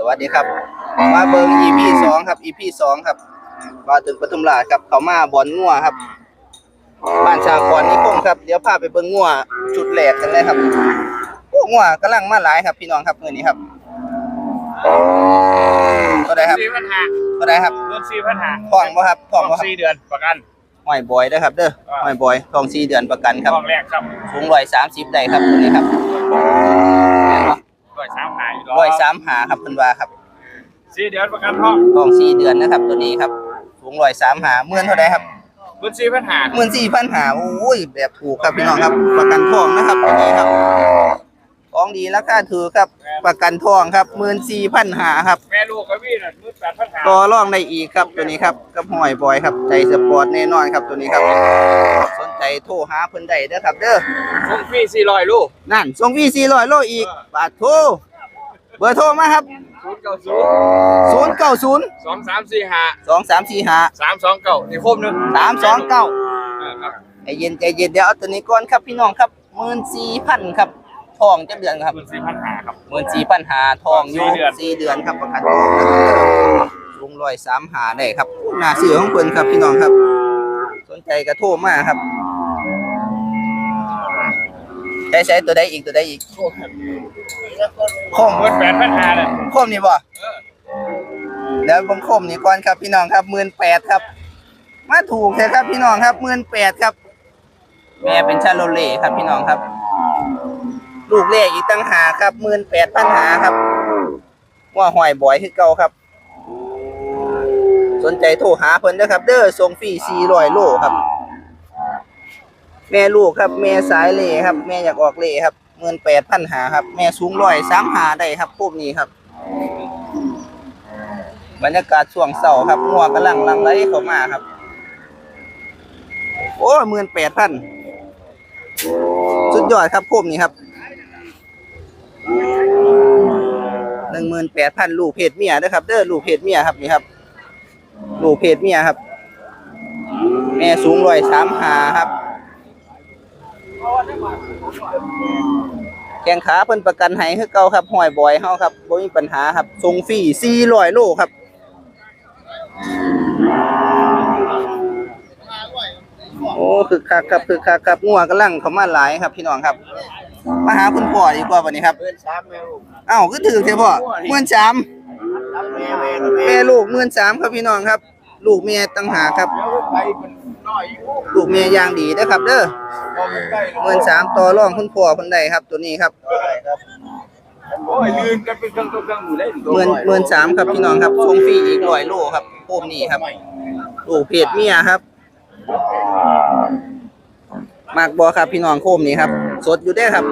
สวัสดีครับ มาเบิง EP สองครับ EP สองครับ มาถึงปทุมราชครับเขามาบ่อนงัวครับ บ้านชาวกรนิคมครับ เดี๋ยวพาไปเบิ่งงัวจุดแรกกันเลยครับโอ้งัวกำลังมาหลายครับ พี่น้องครับมื้อนี้ครับก็ได้ครับสี่พันห้าก็ได้ครับรถสี่พันห้าทองบ่ครับทองบ่ครับสี่เดือนประกันห้อยบอยเด้อครับ เด้อห้อยบอยทอง4เดือนประกันครับทองแรกครับสูง130ได้ครับตัวนี้ครับ ร้อยสามหาย ร้อยสามหาครับเพิ่นว่าครับสี่เดือนประกันทองทอง4เดือนนะครับ ตัวนี้ครับสูง130หาหมื่นเท่าใดครับรถสี่พันห้าหมื่นสี่พันหาโอ้ยแบบถูกครับพี่น้องครับ ประกันทองนะครับตัวนี้ครับของดีราคาถือครับประกันทองครับหมื่นสี่พันหาครับแม่ลูกก็วิ่งน่ะมืดแปดพันห้าต่อรองได้อีกครับตัวนี้ครับกับหอยบอยครับใจสปอร์ตแน่นอนครับตัวนี้ครับ สนใจโทรหาเพิ่นได้เด้อครับ เด้อส่งฟรีสี่ร้อยลูกนั่นส่งวีสี่ร้อยโลอีกบาทโทร เบอร์โทรมาครับ ศูนย์เก้าศูนย์ศูนย์เก้าศูนย์สองสามสี่ห้าสองสามสี่ห้าสามสองเก้านี่ครบหนึ่งสามสองเก้าเออครับใจเย็นใจเย็นเดี๋ยวเอาตัวนี้ก่อนครับพี่น้องครับหมื่นสี่พันครับทองจะเดือนครับรถสี่พันห้าครับหมื่นสี่พันหาทองอยู่สี่เดือน สี่เดือนครับประกันทองนะครับลุงร้อยสามหาได้ครับหน้าเสือของเพิ่นครับพี่น้องครับ สนใจกระโทรมาครับ ใช้ใช้ตัวใดอีกตัวใดอีก โคมมืดแปดพันห้าเลยโคมนี่บ่แล้วผมโคมนี่ก่อนครับพี่น้องครับหมื่นแปดครับ มาถูกเลยครับพี่น้องครับหมื่นแปดครับ แม่เป็นชาโลเล่ครับพี่น้องครับ ลูกเล่อีกตั้งหากครับหมื่นแปดพันหาครับ ว่าหอยบ่อยคือเก่าครับ สนใจโทรหาเพิ่นเด้อครับ เด้อส่งฟรี400โลครับ แม่ลูกครับ แม่สายเล่ครับ แม่อยากออกเล่ครับ18,000หาครับ แม่สูง103หาได้ครับพวกนี้ครับ บรรยากาศช่วงเช้าครับงัวกำลังลังไหลเข้ามาครับ โอ้18,000สุดยอดครับพวกนี้ครับหนึ่งหมื่นแปดพันลูกเพศเมียนะครับ เด้อลูกเพศเมียครับนี่ครับ ลูกเพศเมียครับ แม่สูงร้อยสามหาครับ แข้งขาเพิ่นประกันให้คือเก่าครับห้อยบอยเฮาครับบ่มีปัญหาครับส่งฟรี400โลครับโอ้คือคักครับคือคักครับงัวกำลังเข้ามาหลายครับ พี่น้องครับ มาหาคุณพ่อดีกว่าวันนี้ครับเงินสามแม่ลูกอ้าวคือถือเทพ่อหมื่นสามแม่แม่แม่ลูกหมื่นสามครับพี่น้องครับ ลูกเมียตั้งหากครับแล้วไปมันน้อยอยู่ลูกเมียอย่างดีนะครับ เด้อพอมันใกล้หมื่นสามต่อรองคุณพ่อคนใดครับ ตัวนี้ครับโอ้ยลืมกันเป็นเครื่องตัวเครื่องหมูเล่นหมื่นหมื่นสามครับพี่น้องครับส่งฟรีอีกร้อยโลครับโคมนี่ครับลูกเพจเมียครับมากบอครับพี่น้องโคมนี่ครับ สดอยู่เด้อครับ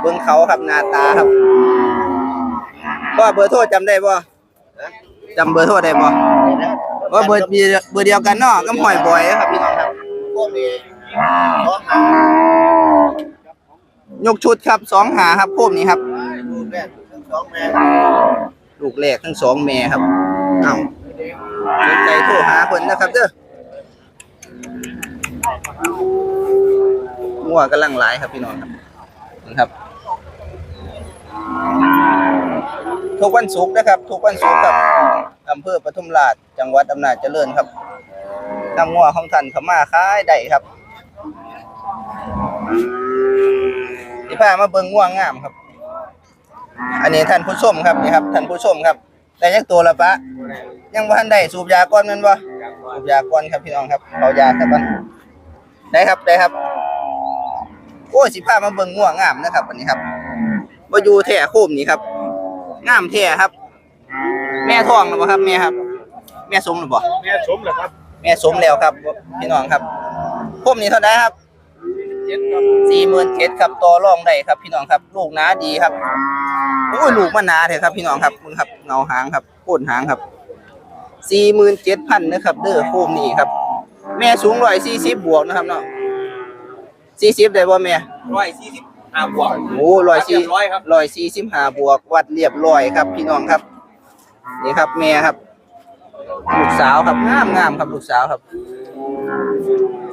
เบื้องเขาครับหน้าตาครับพ่อเบอร์โทรจำได้บ่จำเบอร์โทรได้บ่ว่าเบอร์เดียวเบอร์เดียวกันเนาะก็หอยบอยครับพี่ น้องครับพวกนี้ยกชุดครับสองหาครับโคมนี้ครับ ลูกแรกทั้งสองแม่ลูกแรกทั้งสองแม่ครับเอ้าสนใจโทรหาเพิ่นนะครับเด้องัวกำลังหลายครับพี่น้องครับนะครับทุกวันศุกร์นะครับทุกวันศุกร์ครับอำเภอปทุมราชจังหวัดอำนาจเจริญครับ นำงัวของท่านเข้ามาขายได้ครับที่พามาเบิ่งงัวงามครับ อันนี้ท่านผู้ชมครับนี่ครับท่านผู้ชมครับได้ยักตัวละปะยังบ่ทันได้สูบยาก่อนแมันบ่สูบยาก่อนครับพี่น้องครับเอายาครับบันได้ครับได้ครับโอ้สิพามาเบิ่งง่วงงามนะครับอันนี้ครับบ่อยู่แท้โคมนี่ครับงามแท้ครับ แม่ท้องแล้วบ่าครับแม่ครับ แม่สมหรือบ่าแม่สมเหรอครับ แม่สมแล้วครับพี่น้องครับโคมนี่เท่าไหร่ครับเจ็ดครับสี่หมื่นเจ็ดครับต่อรองได้ครับ พี่น้องครับ ลูกหนาดีครับโอ้ยลูกมันหนาเถอะครับพี่น้องครับมึงครับเงาหางครับโค่นหางครับสี่หมื่นเจ็ดพันนะครับ เด้อโคมนี่ครับ แม่สูงร้อยสี่สิบบวกนะครับเนาะสี่สิบได้บ่แม่ร้อยสี่สิบห้าบวกโอ้ร้อยสี่เรียบร้อยครับร้อยสี่สิบห้าบวกวัดเรียบร้อยครับ พี่น้องครับ นี่ครับแม่ครับ ลูกสาวครับงามงามครับลูกสาวครับ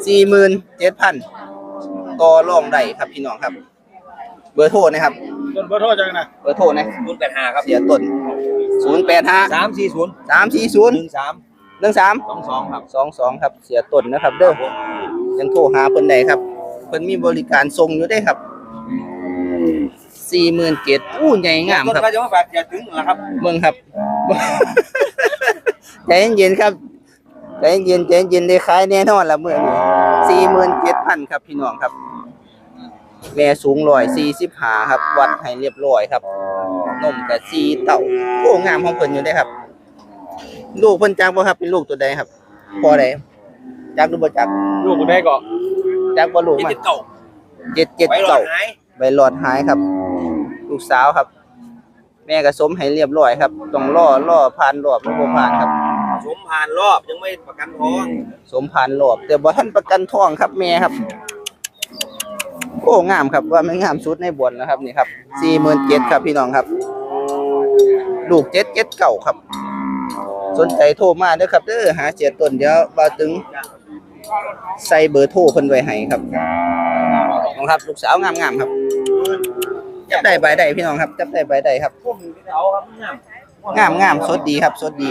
สี่หมื่นเจ็ดพันต่อรองได้ครับพี่น้องครับ เบอร์โทรนะครับต้นเบอร์โทรจังนะเบอร์โทรนะศูนย์แปดห้าครับเสียต้นศูนย์แปดห้าสามสี่ศูนย์สามสี่ศูนย์หนึ่งสามหนึ่งสามสองสองครับสองสองครับเสียต้นนะครับ เด้อยังโทรหาเพิ่นได้ครับเพิ่นมีบริการส่งอยู่ได้ครับสี่หมื่นเจ็ดอู้ใหญ่งามต้นครับก็จะมาฝากอย่าถึงนะครับเมืองครับ ใจเย็นๆครับใจเย็นใจเย็นได้ขายแน่นอนละเมื่อนี้สี่หมื่นเจ็ดพันครับพี่น้องครับ แม่สูงร้อยสี่สิบหาครับ วัดให้เรียบร้อยครับนมกับสีเต่าโอ้งามของเพิ่นอยู่ได้อครับ ลูกเพิ่นจักบ่ครับเป็นลูกตัวใดครับพอใดจักหรือบ่จักลูกคนได้ก็จักบ่ลูกยี่มาสิบเก้าเจ็ดเจ็ดไว้รอเก่าดหายใบหลอดหายครับ ลูกสาวครับ แม่ก็สมให้เรียบร้อยครับต้องรอรอผ่านรอบบ่ผ่านครับ สมผ่านรอบยังไม่ประกันท้องสมผ่านรอบ แต่บ่ทันประกันทองครับแม่ครับ โอ้งามครับว่าไม่งามสุดในบนนะครับนี่ครับ47,000ครับพี่น้องครับ ลูก779ครับ สนใจโทรมาเด้อครับเด้อหาเสียต้นเดี๋ยวบ่าวตึงใส่เบอร์โทรเพิ่นไว้ให้ครับน้องครับ ลูกสาวงามๆครับ จับได้ใบใดพี่น้องครับจับได้ใบใดครับพุ่มเอาครับงามงามงามสดดีครับสดดี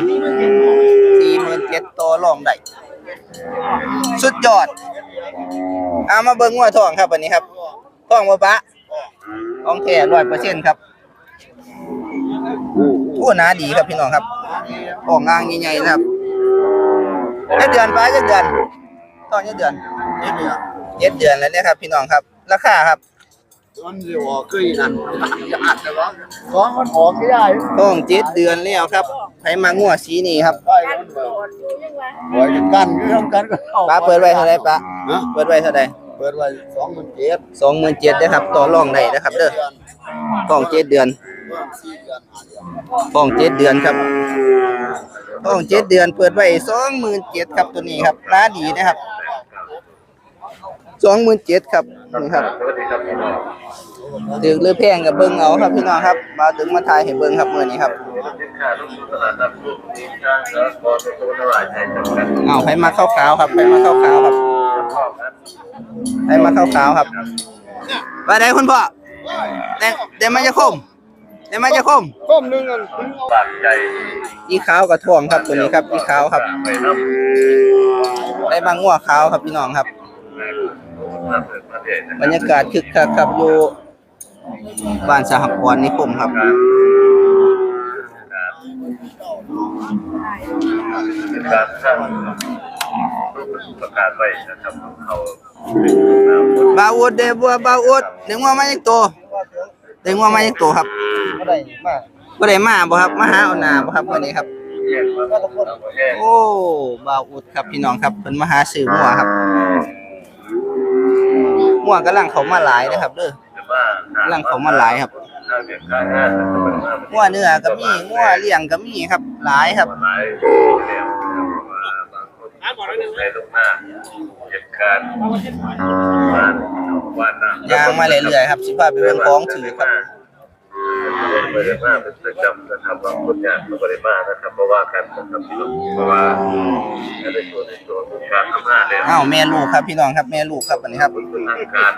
สี่หมื่นเจ็ดตัวรองได้สุดยอดเอามาเบิ่งงัวทองครับวันนี้ครับทองบ่ปะทองแท้ร้อยเปอร์เซ็นต์ครับโอ้หนาดีครับพี่น้องครับทองงางใหญ่ๆนะครับเจ็ดเดือนไปเจ็ดเดือนทองเจ็ดเดือนเจ็ดเดือนแล้วเนี่ยครับ พี่น้องครับ ราคาครับ มันจะออกคือนั่นจะอัดแต่ว่าท้องมันออกไม่ได้ต้องเจ็ดเดือนแล้วครับไผมางัวสีนี้ครับได้มันแบบไว้กันคือทำกันก็เอาป้าเปิดไว้เท่าไรป้าฮะเปิดไว้เท่าไรเปิดไว้สองหมื่นเจ็ดสองหมื่นเจ็ดนะครับต่อรองได้นะครับ เด้อต้องเจ็ดเดือนสี่เดือนห้าเดือนต้องเจ็ดเดือนครับต้องเจ็ดเดือนเปิดไว้สองหมื่นเจ็ดครับตัวนี้ครับร้าดีนะครับ สองหมื่นเจ็ดครับนี่ครับถึกหรือแพงกับเบิ้งเอาครับพี่น้องครับ มาถึงมาทายให้เบิ้งครับเมื่อนี้ครับเอาให้มาเข้าขาวครับให้มาเข้าขาวครับให้มาเข้าขาวครับว่าไดคุณพ่อแต่แต่มันจะคมแต่มันจะคมก้มหนึ่งอันอีขาวกับทองครับตัวนี้ครับอีขาวครับได้บางงัวขาวครับพี่น้องครับ บรรยากาศคึกคักครับอยู่บ้านสหกรณ์นิคมครับการสร้างประกาศไว้นะครับเขาบาวุดเดบัวบาวุดเด็กงัวมาอีกตัวเด็กงัวมาอีกตัวครับก็ได้มาบ่ได้มาบ่ครับมาหาเอาหนาบ่ครับวันนี้ครับโอ้บาวุดครับพี่น้องครับเพิ่นมหาซื้องัวครับ งัวกำลังเขามาหลายนะครับเด้อแต่ว่าลังเขามาหลายครับถ้าเกิดการงานมันเป็นว่างัวเนื้อก็มีงัวเลี้ยงก็มีครับหลายครับหลายางคนในตรงหน้าเหตุการณ์บ้านยางมาเรื่อยๆครับสิพาไปเบิ่งของถือครับ บริมาเป็นประจำนะครับบางคนอยากบริมานะครับเพราะว่ากันนะครับพี่น้องเพราะว่าในส่วนในส่วนของการทำงานเลยอ้าวแม่ลูกครับพี่น้องครับแม่ลูกครับอันนี้ครับเป็นทางการ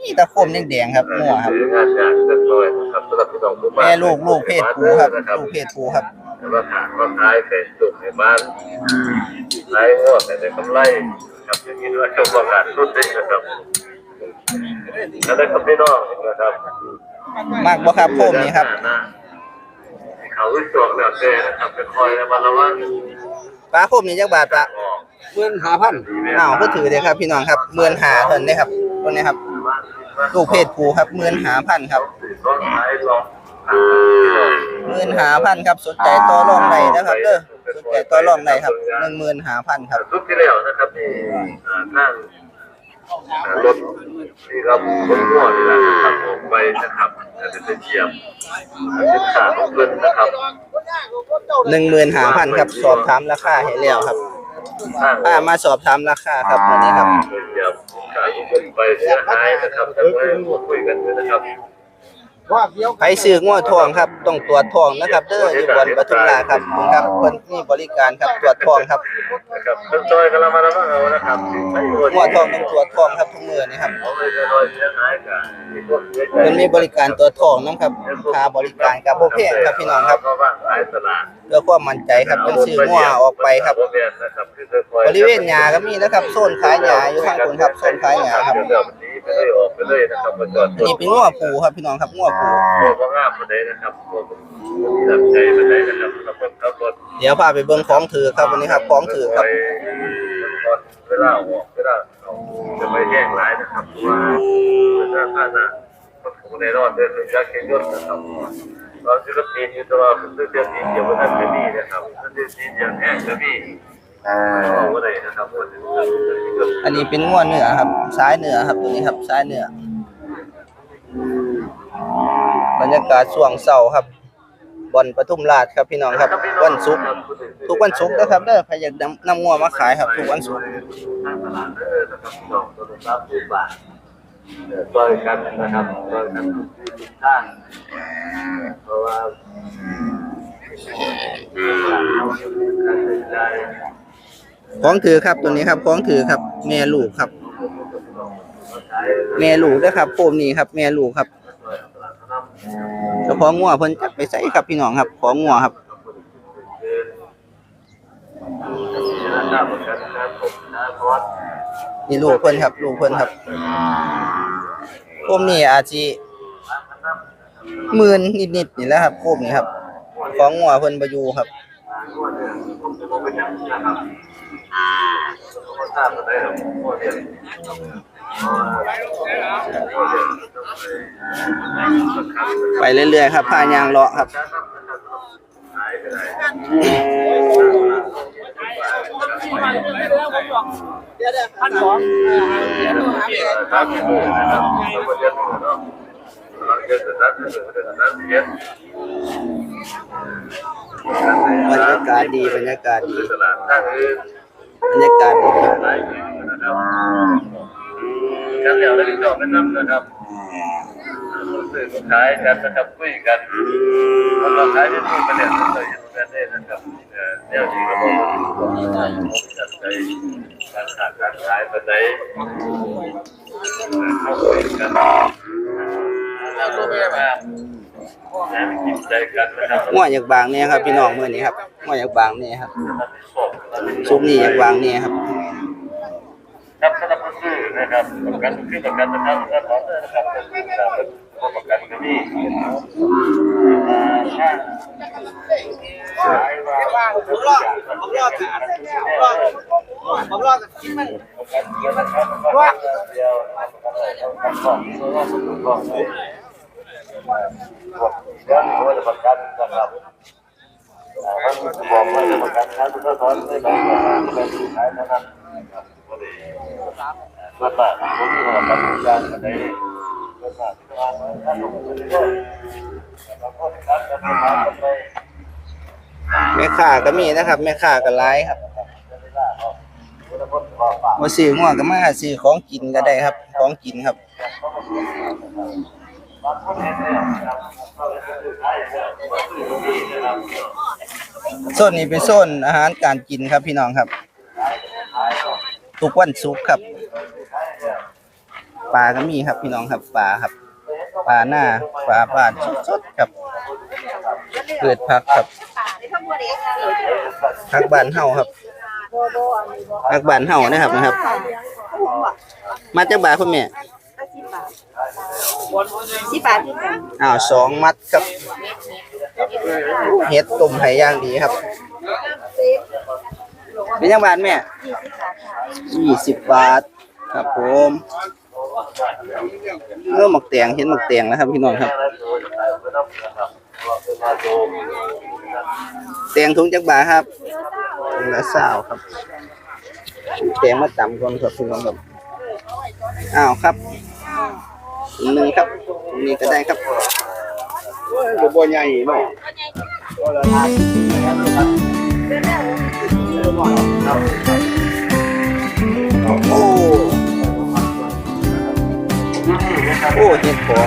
นี่ตะโคมแดงๆครับงัวครับงานยากเล็กน้อยนะครับสำหรับพี่น้องผู้บ้านแม่ลูกลูกเพศผู้ครับลูกเพศผู้ครับแต่ว่าถามว่าขายเป็นสุกในบ้านขายงวดแต่ได้กำไรครับอย่างนี้ด้วยชมว่าการรุ่นเด็กนะครับ แล้วได้กับพี่น้องนะครับมากบ่ครับโคมนี่ครับ เขาวิจารณ์แบบเต้นะครับเป็นคอยในวันละวันปลาโคมนี่จักบาทปะออกเงินหาพันอ้าวก็ถือเลยครับ พี่น้องครับหมื่นหาเพิ่นเด้ครับตัวนี้ครับลูกเพศผู้ครับหมื่นหาพันครับก็ขายลองหมื่นหาพันครับสนใจต่อรองได้นะครับเด้อสนใจต่อรองได้ครับหนึ่งหมื่นหาพันครับทุกที่แล้วนะครับนี่ข้าง รถนี่ครับรถมั่วนี่แหละนะครับออกไปนะครับจะเป็นเทียมสินค้าของเพิ่นนะครับหนึ่งหมื่นหาพันครับ สอบถามราคาให้แล้วครับข้างป้ามาสอบถามราคาครับวันนี้ครับเทียมขายของเพิ่นไปเสียหายนะครับจะไปพูดคุยกันด้วยนะครับ ว่าเดียวใครซื้องัวทองครับ ต้องตรวจทองนะครับ เด้ออยู่บนปทุมราครับผมครับเพิ่นมีบริการครับตรวจทองครับนะครับเพิ่มต้นกันละมาแล้วมั้งเอานะครับไม่หมดงัวทองต้องตรวจทองครับทุกมื้อนี่ครับเอาเลยจะลอยเสียหายกันมีพวกเสียใจเพิ่นมีบริการตรวจทองนํครับค่าบริการก็บ่แพงครับพี่น้องครับเพราะว่าหลายตลาดเพื่อความมั่นใจครับเป็นซื้องัวออกไปครับ บริเวณหญ้าก็มีนะครับโซนขายหญ้าอยู่ข้างบนครับโซนขายหญ้าครับ เดี๋ยววันนี้ไปเลยออกไปเลยนะครับมาจอดอันนี้เป็นงัวผูครับพี่น้องครับงัวผูตัวก็งามมาได้นะครับตัวจับใจมาได้นะครับสำหรับคนขับรถเดี๋ยวพาไปเบิ่งของถือครับวันนี้ครับของถือครับเวลาออกเวลาเอาจะไปแย่งร้ายนะครับเพราะว่าเวลาข้าหน้ามันคงในรอดเดินถึงจะเข็นยศนะครับตอนศิลปินอยู่ตัวคือเดือนนี้เกี่ยวกับท่านจะมีนะครับท่านจะมีอย่างแห้งจะมี เอาไว้เลยนะครับวันนี้อันนี้เป็นงัวเนื้อครับสายเนื้อครับตัวนี้ครับสายเนื้อบรรยากาศช่วงเช้าครับบอนปทุมราชครับพี่น้องครับ วันศุกร์ทุกวันศุกร์นะครับเด้อใครอยากนำนำงัวมาขายครับ ทุกวันศุกร์ทางตลาดเด้อนะครับสองตัวละสามสิบบาทเดี๋ยวช่วยกันนะครับช่วยกันทุกที่ทุกท่านเพราะว่าการใช้จ่าย ของถือครับตัวนี้ครับของถือครับ แม่ลูกครับ แม่ลูกเด้อครับโคมนี้ครับ แม่ลูกครับเจ้าของงัวเพิ่นจักไปใส่ครับพี่น้องครับของงัวครับนี่ลูกเพิ่นครับ ลูกเพิ่นครับโคมนี้อาจสิหมื่นนิดๆนี่แหละครับโคมนี้ครับ ของงัวเพิ่นบ่อยู่ครับ ไปเรื่อยๆครับพายางเลาะครับบรรยากาศดีบรรยากาศดีตลาดตั้งอื่น บรรยากาศดีครับหลายที่นะครับกันเดี๋ยวเราจะจบเป็นน้ำนะครับสื่อขายกันนะครับคุยกันมันก็ขายที่นู่นไปเนี่ยเราจะยังกันได้นะครับเดี๋ยวที่เราบอกจัดใจการขาดการขายไปไหนเข้าคุยกันแล้วก็แบบว่ากินใจกันนะครับงัวอยากบางเนี่ยครับพี่น้องมื้อนี้ครับงัวอยากบางเนี่ยครับ ซุปนี่อยากบางเนี่ยครับ ครับสำหรับผู้ซื้อนะครับประกันคือประกันนะครับก็ขอเตือนนะครับเป็นประกันก็มีถ้าขายว่าผมรอผมรอผมรอผมรอกินมันประกันเยอะนะครับว่าเดียวประกันของตัวว่าสุดก็เลยเรื่องนี้ว่าจะประกันนะครับมัน บอกว่าจะประกันนะทุกท่านไม่ต้องเป็นขายนะครับส่วนมากผมมีความรับผิดชอบในส่วนมากที่ว่าถ้าลงทุนก็แล้วก็การจะทำงานไปแม่ค้าก็มีนะครับ แม่ค้าก็หลายครับม่ได้หรอกคุณภาพความฝากมาซื้องัวก็มาซื้อของกินก็ได้ครับ ของกินครับ บางคนเนี่ยนะครับเขาจะซื้อขายเนี่ยว่าซื้อที่นะครับโซนนี้เป็นโซนอาหารการกินครับพี่น้องครับทุกวันศุกร์ครับปลาก็มีครับพี่น้องครับปลาครับปลาหน้าปลาบ้านสดๆครับเกิดผักครับผักบ้านเฮาครับผักบ้านเฮานะครับนะครับ มาจากบาทคุณแม่ สิบบาทที่กันอ้าวสองมัดครับเฮ็ดต้มไห่ย่างดีครับ เป็นยังบาทแม่ยี่สิบบาทครับผมเริ่มหมักแตงเห็นหมักแตงแล้วครับพี่น้องครับแตงถุงจักบาครับถุงละสาวครับแตงมาต่ำก่อนครับพี่น้องครับอ้าวครับ หนึ่งครับตรงนี้ก็ได้ครับบัวใหญ่เนาะโอ้โอ้เจ็บคอ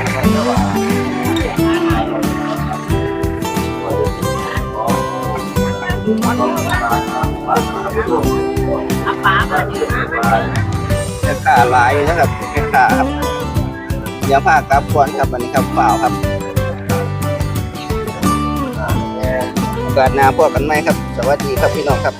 จะขาลายนะครับจะขาครับ ดี๋ยวพากลับก่อนครับอันนี้ครับเปล่าครับโอกาสหน้าพบกันไหมครับ สวัสดีครับพี่น้องครับ